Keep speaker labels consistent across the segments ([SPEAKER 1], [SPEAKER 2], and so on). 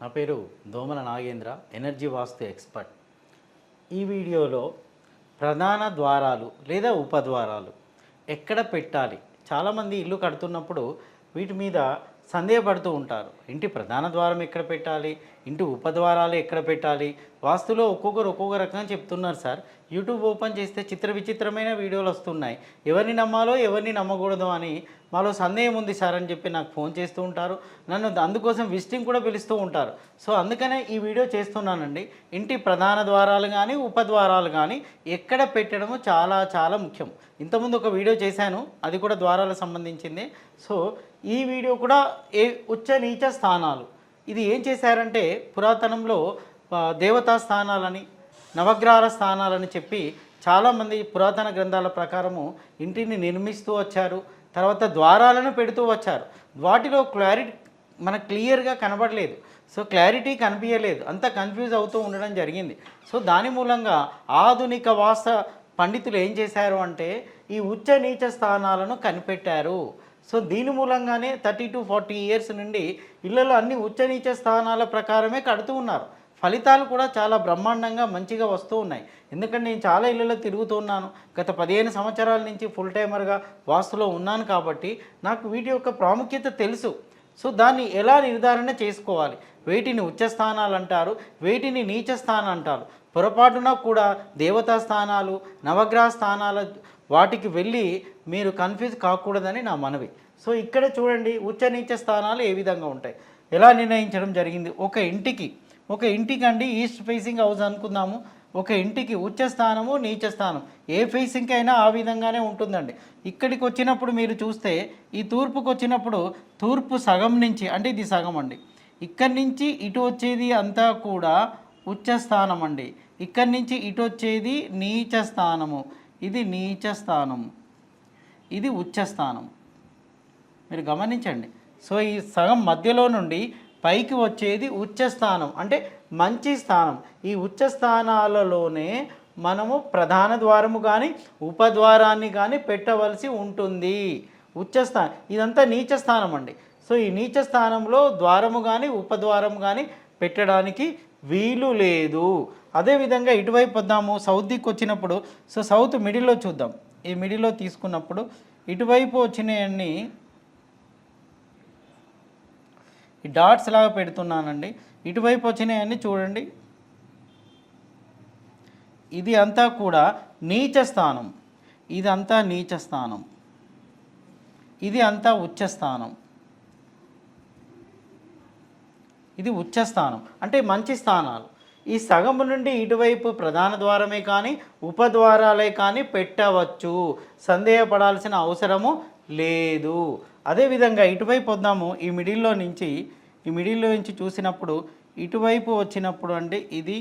[SPEAKER 1] నా పేరు దోమల నాగేంద్ర ఎనర్జీ వాస్తు ఎక్స్పర్ట్ ఈ వీడియోలో ప్రధాన ద్వారాలు లేదా ఉపద్వారాలు ఎక్కడ పెట్టాలి? చాలామంది ఇల్లు కడుతున్నప్పుడు వీటి మీద సందేహపడుతూ ఉంటారు. ఇంటి ప్రధాన ద్వారం ఎక్కడ పెట్టాలి? ఇంటి ఉపద్వారాలు ఎక్కడ పెట్టాలి? వాస్తులో ఒక్కొక్కరు ఒక్కొక్క రకంగా చెప్తున్నారు సార్. యూట్యూబ్ ఓపెన్ చేస్తే చిత్ర విచిత్రమైన వీడియోలు వస్తున్నాయి. ఎవరిని నమ్మాలో ఎవరిని నమ్మకూడదు అని మాలో సందేహం ఉంది సార్ అని చెప్పి నాకు ఫోన్ చేస్తూ ఉంటారు. నన్ను అందుకోసం విజిటింగ్ కూడా పిలుస్తూ ఉంటారు. సో అందుకనే ఈ వీడియో చేస్తున్నానండి. ఇంటి ప్రధాన ద్వారాలు కానీ ఉపద్వారాలు కానీ ఎక్కడ పెట్టడము చాలా చాలా ముఖ్యం. ఇంతకుముందు ఒక వీడియో చేశాను. అది కూడా ద్వారాలకు సంబంధించింది. సో ఈ వీడియో కూడా ఏ ఉచ్చ నీచ స్థానాలు. ఇది ఏం చేశారంటే పురాతనంలో దేవతా స్థానాలని నవగ్రహాల స్థానాలని చెప్పి చాలామంది పురాతన గ్రంథాల ప్రకారము ఇంటిని నిర్మిస్తూ వచ్చారు. తర్వాత ద్వారాలను పెడుతూ వచ్చారు. వాటిలో క్లారిటీ మనకు క్లియర్గా కనబడలేదు. సో క్లారిటీ కనిపించలేదు. అంత కన్ఫ్యూజ్ అవుతూ ఉండడం జరిగింది. సో దాని మూలంగా ఆధునిక వాస పండితులు ఏం చేశారు అంటే ఈ ఉచ్చ నీచ స్థానాలను కనిపెట్టారు. సో దీని మూలంగానే థర్టీ టు ఫార్టీ ఇయర్స్ నుండి ఇళ్ళలో అన్ని ఉచ్చ నీచ స్థానాల ప్రకారమే కడుతూ ఉన్నారు. ఫలితాలు కూడా చాలా బ్రహ్మాండంగా మంచిగా వస్తూ ఉన్నాయి. ఎందుకంటే నేను చాలా ఇళ్ళలో తిరుగుతున్నాను గత పదిహేను సంవత్సరాల నుంచి ఫుల్ టైమర్గా వాస్తులో ఉన్నాను కాబట్టి నాకు వీటి యొక్క ప్రాముఖ్యత తెలుసు. సో దాన్ని ఎలా నిర్ధారణ చేసుకోవాలి? వేటిని ఉచ్చ స్థానాలు అంటారు వేటిని నీచ స్థానం అంటారు. పొరపాటున కూడా దేవతా స్థానాలు నవగ్రహ స్థానాల వాటికి వెళ్ళి మీరు కన్ఫ్యూజ్ కాకూడదని నా మనవి. సో ఇక్కడ చూడండి ఉచ్చ నీచ స్థానాలు ఏ విధంగా ఉంటాయి. ఎలా నిర్ణయించడం జరిగింది? ఒక ఇంటికి ఒక ఇంటికి అండి ఈస్ట్ ఫేసింగ్ హౌస్ అనుకుందాము. ఒక ఇంటికి ఉచ్చ స్థానము నీచ స్థానం. ఏ ఫేసింగ్కి అయినా ఆ విధంగానే ఉంటుందండి. ఇక్కడికి వచ్చినప్పుడు మీరు చూస్తే ఈ తూర్పుకు వచ్చినప్పుడు తూర్పు సగం నుంచి అంటే ఇది సగం అండి. ఇక్కడి నుంచి ఇటు వచ్చేది అంతా కూడా ఉచ్చ స్థానం అండి ఇక్కడి నుంచి ఇటు వచ్చేది నీచ స్థానము. ఇది నీచ స్థానం ఇది ఉచ్చ స్థానం మీరు గమనించండి. సో ఈ సగం మధ్యలో నుండి పైకి వచ్చేది ఉచ్చ స్థానం అంటే మంచి స్థానం. ఈ ఉచ్చ స్థానాలలోనే మనము ప్రధాన ద్వారము కానీ ఉపద్వారాన్ని కానీ పెట్టవలసి ఉంటుంది. ఉచ్చ స్థానం ఇదంతా నీచ స్థానం అండి. సో ఈ నీచ స్థానంలో ద్వారము కానీ ఉపద్వారం కానీ పెట్టడానికి వీలు లేదు. అదేవిధంగా ఇటువైపు వద్దాము సౌత్ వచ్చినప్పుడు సో సౌత్ మిడిల్లో చూద్దాం. ఈ మిడిల్లో తీసుకున్నప్పుడు ఇటువైపు వచ్చినవన్నీ ఈ డాట్స్ లాగా పెడుతున్నానండి. ఇటువైపు వచ్చినాయన్నీ చూడండి. ఇది అంతా కూడా నీచ స్థానం. ఇదంతా నీచ స్థానం. ఇది అంతా ఉచ్చ స్థానం. ఇది ఉచ్చ స్థానం. అంటే మంచి స్థానాలు. ఈ సగము నుండి ఇటువైపు ప్రధాన ద్వారమే కానీ ఉపద్వారాలే కానీ పెట్టవచ్చు. సందేహపడాల్సిన అవసరము లేదు. అదేవిధంగా ఇటువైపు వద్దాము. ఈ మిడిల్లో నుంచి ఈ మిడిల్లో నుంచి చూసినప్పుడు ఇటువైపు వచ్చినప్పుడు అంటే ఇది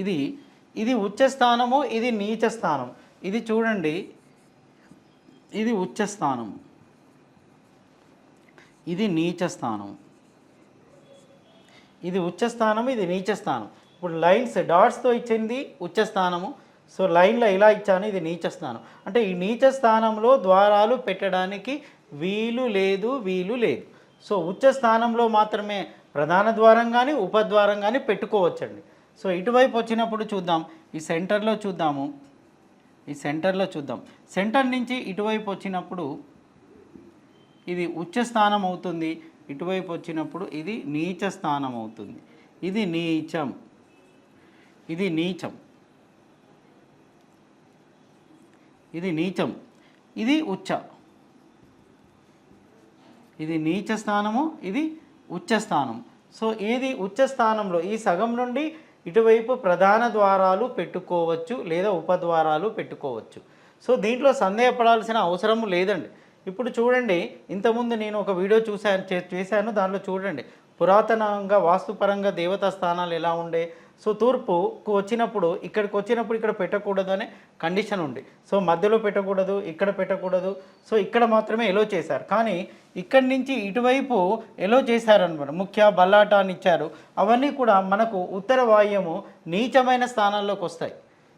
[SPEAKER 1] ఇది ఇది ఉచ్చ స్థానము ఇది నీచ స్థానం. ఇది చూడండి. ఇది ఉచ్చ స్థానం. ఇది నీచ స్థానం. ఇది ఉచ్చ స్థానం ఇది నీచ స్థానం. ఇప్పుడు లైన్స్ డాట్స్తో ఇచ్చింది ఉచ్చ స్థానము. సో లైన్లో ఇలా ఇచ్చాను ఇది నీచ స్థానం. అంటే ఈ నీచ స్థానంలో ద్వారాలు పెట్టడానికి వీలు లేదు వీలు లేదు. సో ఉచ్చ స్థానంలో మాత్రమే ప్రధాన ద్వారం కానీ ఉపద్వారం కానీ పెట్టుకోవచ్చండి. సో ఇటువైపు వచ్చినప్పుడు చూద్దాం. ఈ సెంటర్లో చూద్దాము. ఈ సెంటర్లో చూద్దాం. సెంటర్ నుంచి ఇటువైపు వచ్చినప్పుడు ఇది ఉచ్చ స్థానం అవుతుంది. ఇటువైపు వచ్చినప్పుడు ఇది నీచ స్థానం అవుతుంది. ఇది నీచం. ఇది నీచం. ఇది నీచం. ఇది ఉచ్చ. ఇది నీచ స్థానము ఇది ఉచ్చ స్థానం. సో ఏది ఉచ్చ స్థానంలో? ఈ సగం నుండి ఇటువైపు ప్రధాన ద్వారాలు పెట్టుకోవచ్చు లేదా ఉపద్వారాలు పెట్టుకోవచ్చు. సో దీంట్లో సందేహపడాల్సిన అవసరం లేదండి. ఇప్పుడు చూడండి ఇంతకుముందు నేను ఒక వీడియో చూశాను చే- చేశాను దానిలో చూడండి. పురాతనంగా వాస్తుపరంగా దేవతా స్థానాలు ఎలా ఉండే? సో తూర్పుకు వచ్చినప్పుడు ఇక్కడికి వచ్చినప్పుడు ఇక్కడ పెట్టకూడదు అనే కండిషన్ ఉంది సో మధ్యలో పెట్టకూడదు ఇక్కడ పెట్టకూడదు. సో ఇక్కడ మాత్రమే ఎలో చేశారు. కానీ ఇక్కడి నుంచి ఇటువైపు ఎలో చేశారనమాట. ముఖ్య బల్లాట అని ఇచ్చారు. అవన్నీ కూడా మనకు ఉత్తర వాయుము నీచమైన స్థానాల్లోకి వస్తాయి.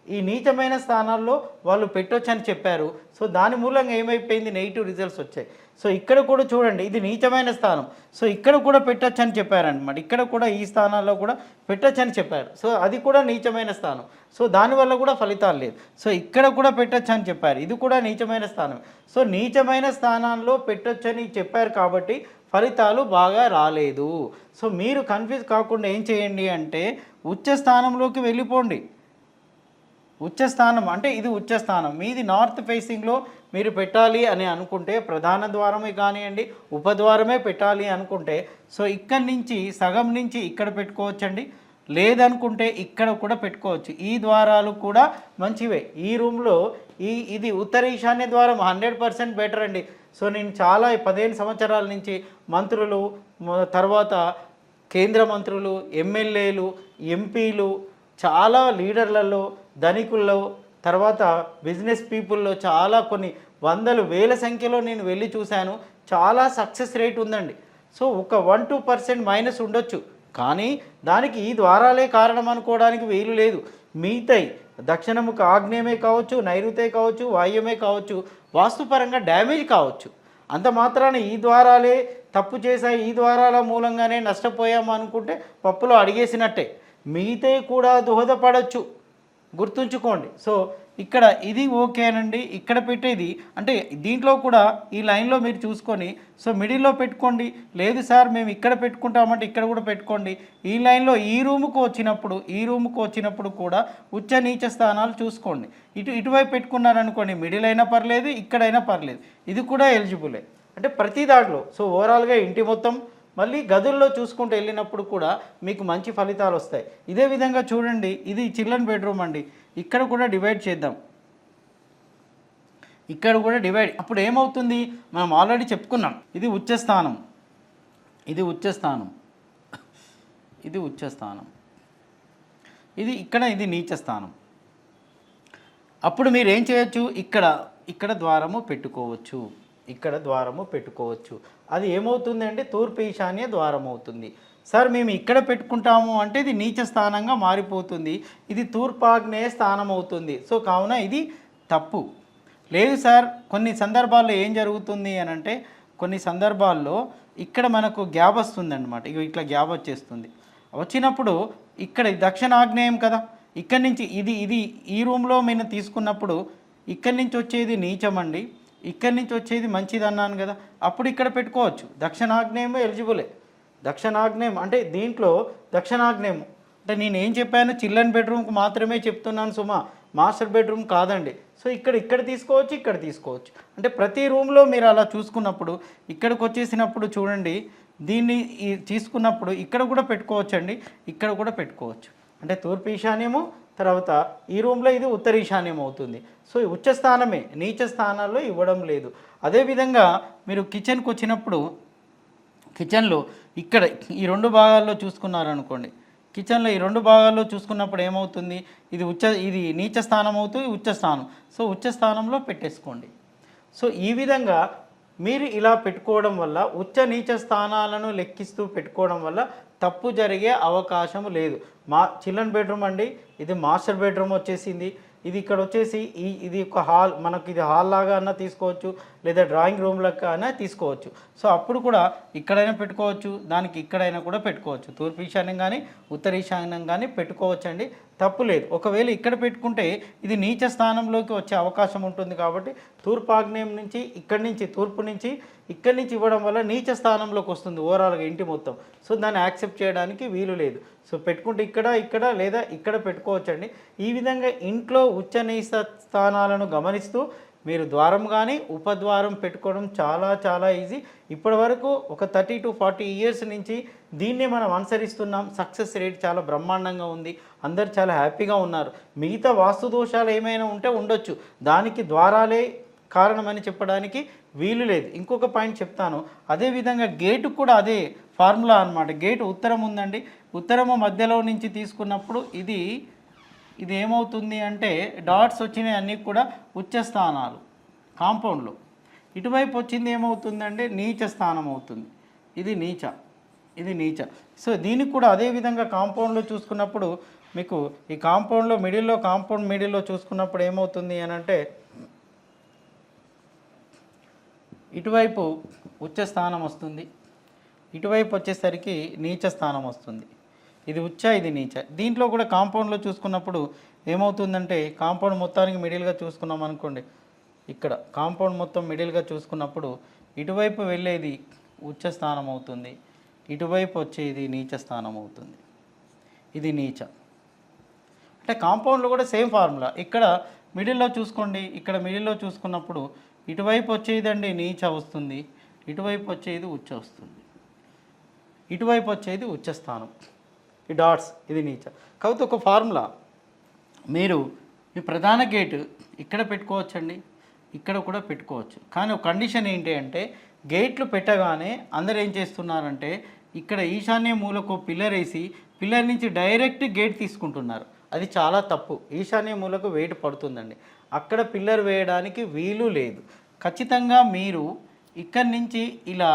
[SPEAKER 1] ఈ నీచమైన స్థానాల్లో వాళ్ళు పెట్టొచ్చని చెప్పారు. సో దాని మూలంగా ఏమైపోయింది? నెగిటివ్ రిజల్ట్స్ వచ్చాయి. సో ఇక్కడ కూడా చూడండి ఇది నీచమైన స్థానం. సో ఇక్కడ కూడా పెట్టొచ్చని చెప్పారనమాట ఇక్కడ కూడా ఈ స్థానాల్లో కూడా పెట్టొచ్చని చెప్పారు. సో అది కూడా నీచమైన స్థానం. సో దానివల్ల కూడా ఫలితాలు లేదు సో ఇక్కడ కూడా పెట్టొచ్చని చెప్పారు. ఇది కూడా నీచమైన స్థానం. సో నీచమైన స్థానాల్లో పెట్టొచ్చని చెప్పారు కాబట్టి ఫలితాలు బాగా రాలేదు. సో మీరు కన్ఫ్యూజ్ కాకుండా ఏం చేయండి అంటే ఉచ్చ స్థానంలోకి వెళ్ళిపోండి. ఉచ్చస్థానం అంటే ఇది ఉచ్చస్థానం. మీది నార్త్ ఫేసింగ్లో మీరు పెట్టాలి అని అనుకుంటే ప్రధాన ద్వారమే కానివ్వండి ఉపద్వారమే పెట్టాలి అనుకుంటే సో ఇక్కడి నుంచి సగం నుంచి ఇక్కడ పెట్టుకోవచ్చండి. లేదనుకుంటే ఇక్కడ కూడా పెట్టుకోవచ్చు. ఈ ద్వారాలు కూడా మంచివే. ఈ రూమ్లో ఈ ఇది ఉత్తర ఈశాన్య ద్వారం హండ్రెడ్ పర్సెంట్ బెటర్ అండి. సో నేను చాలా పదిహేను సంవత్సరాల నుంచి మంత్రులు తర్వాత కేంద్ర మంత్రులు ఎమ్మెల్యేలు ఎంపీలు చాలా లీడర్లలో ధనికుల్లో తర్వాత బిజినెస్ పీపుల్లో చాలా కొన్ని వందలు వేల సంఖ్యలో నేను వెళ్ళి చూశాను. చాలా సక్సెస్ రేట్ ఉందండి. సో ఒక వన్ టూ పర్సెంట్ మైనస్ ఉండొచ్చు. కానీ దానికి ఈ ద్వారాలే కారణం అనుకోవడానికి వీలు లేదు. మిగతాయి దక్షిణముఖ ఆగ్నేయమే కావచ్చు నైరుతే కావచ్చు వాయుమే కావచ్చు వాస్తుపరంగా డ్యామేజ్ కావచ్చు. అంత మాత్రాన ఈ ద్వారాలే తప్పు చేశాయి. ఈ ద్వారాల మూలంగానే నష్టపోయాము అనుకుంటే పప్పులో అడిగేసినట్టే. మిగతాయి కూడా దోహదపడవచ్చు గుర్తుంచుకోండి. సో ఇక్కడ ఇది ఓకేనండి ఇక్కడ పెట్టేది అంటే దీంట్లో కూడా ఈ లైన్లో మీరు చూసుకొని సో మిడిల్లో పెట్టుకోండి. లేదు సార్ మేము ఇక్కడ పెట్టుకుంటామంటే ఇక్కడ కూడా పెట్టుకోండి. ఈ లైన్లో ఈ రూముకు వచ్చినప్పుడు ఈ రూముకు వచ్చినప్పుడు కూడా ఉచ్చ నీచ స్థానాలు చూసుకోండి. ఇటు ఇటువైపు పెట్టుకున్నారనుకోండి మిడిల్ అయినా పర్లేదు ఇక్కడైనా పర్లేదు. ఇది కూడా ఎలిజిబులే. అంటే ప్రతి దాంట్లో సో ఓవరాల్గా ఇంటి మొత్తం మళ్ళీ గదుల్లో చూసుకుంటూ వెళ్ళినప్పుడు కూడా మీకు మంచి ఫలితాలు వస్తాయి. ఇదే విధంగా చూడండి ఇది చిల్డ్రన్ బెడ్రూమ్ అండి. ఇక్కడ కూడా డివైడ్ చేద్దాం. ఇక్కడ కూడా డివైడ్. అప్పుడు ఏమవుతుంది? మనం ఆల్రెడీ చెప్పుకున్నాం ఇది ఉచ్చస్థానం. ఇది ఉచ్చస్థానం. ఇది ఉచ్చస్థానం. ఇది ఇక్కడ ఇది నీచ స్థానం అప్పుడు మీరు ఏం చేయొచ్చు? ఇక్కడ ఇక్కడ ద్వారము పెట్టుకోవచ్చు. ఇక్కడ ద్వారము పెట్టుకోవచ్చు. అది ఏమవుతుంది అంటే తూర్పు ఈశాన్య ద్వారం అవుతుంది. సార్ మేము ఇక్కడ పెట్టుకుంటాము అంటే ఇది నీచ స్థానంగా మారిపోతుంది. ఇది తూర్పాగ్నేయ స్థానం అవుతుంది. సో కావున ఇది తప్పు. లేదు సార్ కొన్ని సందర్భాల్లో ఏం జరుగుతుంది అని అంటే కొన్ని సందర్భాల్లో ఇక్కడ మనకు గ్యాప్ వస్తుందన్నమాట. ఇక ఇట్లా గ్యాప్ వచ్చేస్తుంది. వచ్చినప్పుడు ఇక్కడ దక్షిణాగ్నేయం కదా. ఇక్కడి నుంచి ఇది ఇది ఈ రూమ్లో మేము తీసుకున్నప్పుడు ఇక్కడి నుంచి వచ్చేది నీచమండి. ఇక్కడి నుంచి వచ్చేది మంచిది అన్నాను కదా అప్పుడు ఇక్కడ పెట్టుకోవచ్చు. దక్షిణాగ్నేయం ఎలిజిబులే. దక్షిణాగ్నేయం అంటే దీంట్లో దక్షిణాగ్నేయం అంటే నేను ఏం చెప్పాను? చిల్డ్రన్ బెడ్రూమ్కి మాత్రమే చెప్తున్నాను సుమా. మాస్టర్ బెడ్రూమ్ కాదండి. సో ఇక్కడ ఇక్కడ తీసుకోవచ్చు ఇక్కడ తీసుకోవచ్చు. అంటే ప్రతి రూమ్లో మీరు అలా చూసుకున్నప్పుడు ఇక్కడికి వచ్చేసినప్పుడు చూడండి దీన్ని తీసుకున్నప్పుడు ఇక్కడ కూడా పెట్టుకోవచ్చండి ఇక్కడ కూడా పెట్టుకోవచ్చు. అంటే తూర్పు ఈశాన్యము తర్వాత ఈ రూమ్లో ఇది ఉత్తర ఈశాన్యం అవుతుంది సో ఈ ఉచ్చ స్థానమే నీచ స్థానాల్లో ఇవ్వడం లేదు. అదేవిధంగా మీరు కిచెన్కి వచ్చినప్పుడు కిచెన్లో ఇక్కడ ఈ రెండు భాగాల్లో చూసుకున్నారనుకోండి. కిచెన్లో ఈ రెండు భాగాల్లో చూసుకున్నప్పుడు ఏమవుతుంది? ఇది ఉచ్చ ఇది నీచ స్థానం అవుతుంది ఉచ్చ స్థానం. సో ఉచ్చ స్థానంలో పెట్టేసుకోండి. సో ఈ విధంగా మీరు ఇలా పెట్టుకోవడం వల్ల ఉచ్చ నీచ స్థానాలను లెక్కిస్తూ పెట్టుకోవడం వల్ల తప్పు జరిగే అవకాశం లేదు. మా చిల్డ్రన్ బెడ్రూమ్ అండి. ఇది మాస్టర్ బెడ్రూమ్ వచ్చేసింది. ఇది ఇక్కడ వచ్చేసి ఈ ఇది ఒక హాల్ మనకి ఇది హాల్ లాగా అన్నా తీసుకోవచ్చు లేదా డ్రాయింగ్ రూమ్ లాగా అయినా తీసుకోవచ్చు. సో అప్పుడు కూడా ఇక్కడైనా పెట్టుకోవచ్చు దానికి ఇక్కడైనా కూడా పెట్టుకోవచ్చు. తూర్పు ఈశాన్యం కానీ ఉత్తర ఈశాన్యం కానీ పెట్టుకోవచ్చు అండి తప్పు లేదు. ఒకవేళ ఇక్కడ పెట్టుకుంటే ఇది నీచ స్థానంలోకి వచ్చే అవకాశం ఉంటుంది కాబట్టి తూర్పు ఆగ్నేయం నుంచి ఇక్కడి నుంచి తూర్పు నుంచి ఇక్కడి నుంచి ఇవ్వడం వల్ల నీచ స్థానంలోకి వస్తుంది ఓవరాల్గా ఇంటి మొత్తం. సో దాన్ని యాక్సెప్ట్ చేయడానికి వీలు లేదు. సో పెట్టుకుంటే ఇక్కడ ఇక్కడ లేదా ఇక్కడ పెట్టుకోవచ్చండి. ఈ విధంగా ఇంట్లో ఉచ్చ స్థానాలను గమనిస్తూ మీరు ద్వారం కానీ ఉపద్వారం పెట్టుకోవడం చాలా చాలా ఈజీ ఇప్పటి వరకు ఒక థర్టీ టు ఫార్టీ ఇయర్స్ నుంచి దీన్నే మనం అనుసరిస్తున్నాం. సక్సెస్ రేట్ చాలా బ్రహ్మాండంగా ఉంది. అందరు చాలా హ్యాపీగా ఉన్నారు. మిగతా వాస్తు దోషాలు ఏమైనా ఉంటే ఉండొచ్చు. దానికి ద్వారాలే కారణమని చెప్పడానికి వీలు లేదు. ఇంకొక పాయింట్ చెప్తాను. అదేవిధంగా గేటు కూడా అదే ఫార్ములా అన్నమాట. గేటు ఉత్తరం ఉందండి. ఉత్తరము మధ్యలో నుంచి తీసుకున్నప్పుడు ఇది ఇది ఏమవుతుంది అంటే డాట్స్ వచ్చినాయి అన్నీ కూడా ఉచ్చ స్థానాలు కాంపౌండ్లో. ఇటువైపు వచ్చింది ఏమవుతుందంటే నీచ స్థానం అవుతుంది. ఇది నీచ ఇది నీచ. సో దీనికి కూడా అదే విధంగా కాంపౌండ్లో చూసుకున్నప్పుడు మీకు ఈ కాంపౌండ్లో మిడిల్లో కాంపౌండ్ మిడిల్లో చూసుకున్నప్పుడు ఏమవుతుంది అని అంటే ఇటువైపు ఉచ్చ స్థానం వస్తుంది ఇటువైపు వచ్చేసరికి నీచ స్థానం వస్తుంది. ఇది ఉచ్చ ఇది నీచ? దీంట్లో కూడా కాంపౌండ్లో చూసుకున్నప్పుడు ఏమవుతుందంటే కాంపౌండ్ మొత్తానికి మిడిల్గా చూసుకున్నాం అనుకోండి. ఇక్కడ కాంపౌండ్ మొత్తం మిడిల్గా చూసుకున్నప్పుడు ఇటువైపు వెళ్ళేది ఉచ్చ స్థానం అవుతుంది ఇటువైపు వచ్చేది నీచ స్థానం అవుతుంది. ఇది నీచ. అంటే కాంపౌండ్లో కూడా సేమ్ ఫార్ములా. ఇక్కడ మిడిల్లో చూసుకోండి ఇక్కడ మిడిల్లో చూసుకున్నప్పుడు ఇటువైపు వచ్చేదండి నీచ వస్తుంది ఇటువైపు వచ్చేది ఉచ్చ వస్తుంది ఇటువైపు వచ్చేది ఉచ్చ స్థానం. ఈ డాట్స్ ఇది నీచ. కాకపోతే ఒక ఫార్ములా మీరు మీ ప్రధాన గేటు ఇక్కడ పెట్టుకోవచ్చండి ఇక్కడ కూడా పెట్టుకోవచ్చు. కానీ ఒక కండిషన్ ఏంటి అంటే గేట్లు పెట్టగానే అందరు ఏం చేస్తున్నారంటే ఇక్కడ ఈశాన్య మూలకు పిల్లర్ వేసి పిల్లర్ నుంచి డైరెక్ట్ గేట్ తీసుకుంటున్నారు. అది చాలా తప్పు. ఈశాన్య మూలకు వెయిట్ పడుతుందండి. అక్కడ పిల్లర్ వేయడానికి వీలు లేదు. ఖచ్చితంగా మీరు ఇక్కడి నుంచి ఇలా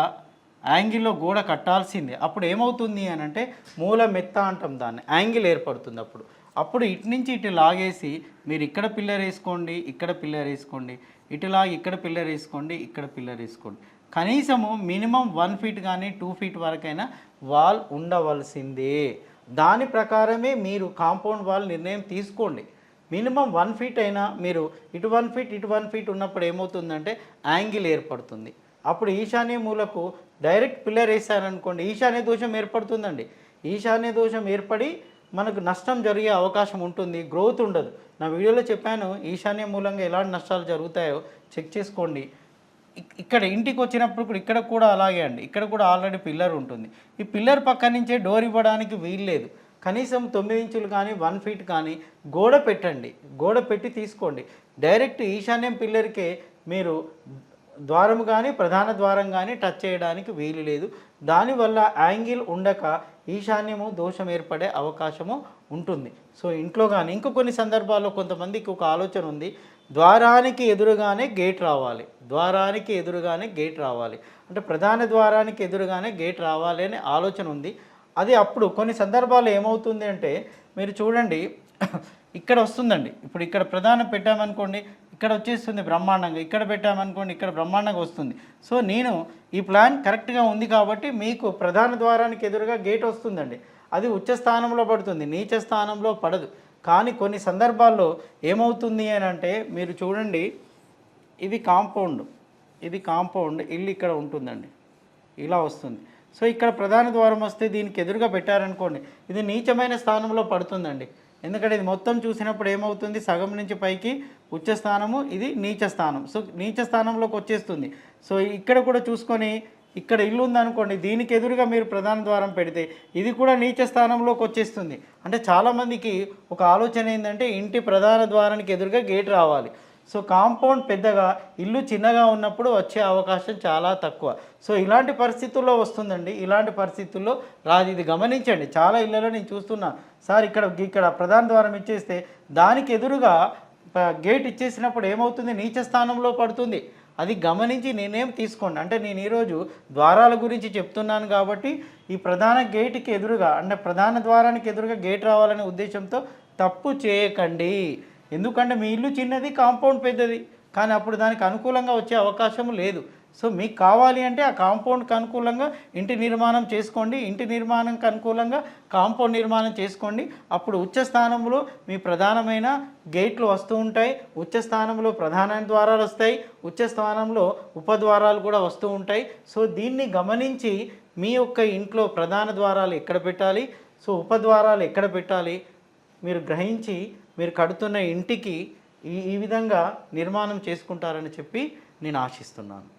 [SPEAKER 1] యాంగిల్లో గోడ కట్టాల్సిందే. అప్పుడు ఏమవుతుంది అని అంటే మూల మెత్త అంటాం దాన్ని. యాంగిల్ ఏర్పడుతుంది అప్పుడు. అప్పుడు ఇటు నుంచి ఇటు లాగేసి మీరు ఇక్కడ పిల్లర్ వేసుకోండి ఇక్కడ పిల్లర్ వేసుకోండి ఇటు లాగి ఇక్కడ పిల్లర్ వేసుకోండి ఇక్కడ పిల్లర్ వేసుకోండి. కనీసము మినిమం వన్ ఫీట్ కానీ టూ ఫీట్ వరకైనా వాల్ ఉండవలసిందే. దాని ప్రకారమే మీరు కాంపౌండ్ వాల్ నిర్ణయం తీసుకోండి. మినిమం వన్ ఫీట్ అయినా మీరు ఇటు వన్ ఫీట్ ఇటు వన్ ఫీట్ ఉన్నప్పుడు ఏమవుతుందంటే యాంగిల్ ఏర్పడుతుంది. అప్పుడు ఈశాన్య మూలకు డైరెక్ట్ పిల్లర్ వేసారనుకోండి ఈశాన్య దోషం ఏర్పడుతుందండి. ఈశాన్య దోషం ఏర్పడి మనకు నష్టం జరిగే అవకాశం ఉంటుంది గ్రోత్ ఉండదు. నా వీడియోలో చెప్పాను ఈశాన్య మూలంగా ఎలాంటి నష్టాలు జరుగుతాయో చెక్ చేసుకోండి. ఇక్కడ ఇంటికి వచ్చినప్పుడు కూడా ఇక్కడ కూడా అలాగే అండి. ఇక్కడ కూడా ఆల్రెడీ పిల్లర్ ఉంటుంది. ఈ పిల్లర్ పక్క నుంచే డోర్ ఇవ్వడానికి వీల్లేదు కనీసం తొమ్మిది ఇంచులు కానీ వన్ ఫీట్ కానీ గోడ పెట్టండి. గోడ పెట్టి తీసుకోండి. డైరెక్ట్ ఈశాన్యం పిల్లర్కే మీరు ద్వారం కానీ ప్రధాన ద్వారం కానీ టచ్ చేయడానికి వీలు లేదు. దానివల్ల యాంగిల్ ఉండక ఈశాన్యము దోషం ఏర్పడే అవకాశము ఉంటుంది. సో ఇంట్లో కానీ ఇంకో కొన్ని సందర్భాల్లో కొంతమందికి ఒక ఆలోచన ఉంది. ద్వారానికి ఎదురుగానే గేట్ రావాలి. ద్వారానికి ఎదురుగానే గేట్ రావాలి. అంటే ప్రధాన ద్వారానికి ఎదురుగానే గేట్ రావాలి అనే ఆలోచన ఉంది. అది అప్పుడు కొన్ని సందర్భాల్లో ఏమవుతుంది అంటే మీరు చూడండి ఇక్కడ వస్తుందండి. ఇప్పుడు ఇక్కడ ప్రధానం పెట్టామనుకోండి ఇక్కడ వచ్చేస్తుంది బ్రహ్మాండంగా ఇక్కడ పెట్టామనుకోండి ఇక్కడ బ్రహ్మాండంగా వస్తుంది. సో నేను ఈ ప్లాన్ కరెక్ట్గా ఉంది కాబట్టి మీకు ప్రధాన ద్వారానికి ఎదురుగా గేట్ వస్తుందండి. అది ఉచ్చ స్థానంలో పడుతుంది నీచ స్థానంలో పడదు. కానీ కొన్ని సందర్భాల్లో ఏమవుతుంది అని అంటే మీరు చూడండి ఇది కాంపౌండ్ ఇది కాంపౌండ్ ఇల్లు ఇక్కడ ఉంటుందండి. ఇలా వస్తుంది. సో ఇక్కడ ప్రధాన ద్వారం వస్తే దీనికి ఎదురుగా పెట్టారనుకోండి ఇది నీచమైన స్థానంలో పడుతుందండి. ఎందుకంటే ఇది మొత్తం చూసినప్పుడు ఏమవుతుంది? సగం నుంచి పైకి ఉచ్చ స్థానము ఇది నీచ స్థానం. సో నీచ స్థానంలోకి వచ్చేస్తుంది. సో ఇక్కడ కూడా చూసుకొని ఇక్కడ ఇల్లు ఉందనుకోండి దీనికి ఎదురుగా మీరు ప్రధాన ద్వారం పెడితే ఇది కూడా నీచ స్థానంలోకి వచ్చేస్తుంది. అంటే చాలామందికి ఒక ఆలోచన ఏంటంటే ఇంటి ప్రధాన ద్వారానికి ఎదురుగా గేట్ రావాలి. సో కాంపౌండ్ పెద్దగా ఇల్లు చిన్నగా ఉన్నప్పుడు వచ్చే అవకాశం చాలా తక్కువ. సో ఇలాంటి పరిస్థితుల్లో వస్తుందండి. ఇలాంటి పరిస్థితుల్లో రాదు ఇది గమనించండి. చాలా ఇళ్ళలో నేను చూస్తున్నా. సార్ ఇక్కడ ఇక్కడ ప్రధాన ద్వారం ఇచ్చేస్తే దానికి ఎదురుగా గేట్ ఇచ్చేసినప్పుడు ఏమవుతుంది? నీచ స్థానంలో పడుతుంది. అది గమనించి నేనేం తీసుకోండి. అంటే నేను ఈరోజు ద్వారాల గురించి చెప్తున్నాను కాబట్టి ఈ ప్రధాన గేట్కి ఎదురుగా అంటే ప్రధాన ద్వారానికి ఎదురుగా గేట్ రావాలనే ఉద్దేశంతో తప్పు చేయకండి. ఎందుకంటే మీ ఇల్లు చిన్నది కాంపౌండ్ పెద్దది. కానీ అప్పుడు దానికి అనుకూలంగా వచ్చే అవకాశం లేదు. సో మీకు కావాలి అంటే ఆ కాంపౌండ్కి అనుకూలంగా ఇంటి నిర్మాణం చేసుకోండి. ఇంటి నిర్మాణంకి అనుకూలంగా కాంపౌండ్ నిర్మాణం చేసుకోండి. అప్పుడు ఉచ్చ స్థానంలో మీ ప్రధానమైన గేట్లు వస్తూ ఉంటాయి. ఉచ్చ స్థానంలో ప్రధాన ద్వారాలు వస్తాయి. ఉచ్చ స్థానంలో ఉపద్వారాలు కూడా వస్తూ ఉంటాయి. సో దీన్ని గమనించి మీ యొక్క ఇంట్లో ప్రధాన ద్వారాలు ఎక్కడ పెట్టాలి? సో ఉపద్వారాలు ఎక్కడ పెట్టాలి? మీరు గ్రహించి మీరు కడుతున్న ఇంటికి ఈ ఈ విధంగా నిర్మాణం చేసుకుంటారని చెప్పి నేను ఆశిస్తున్నాను.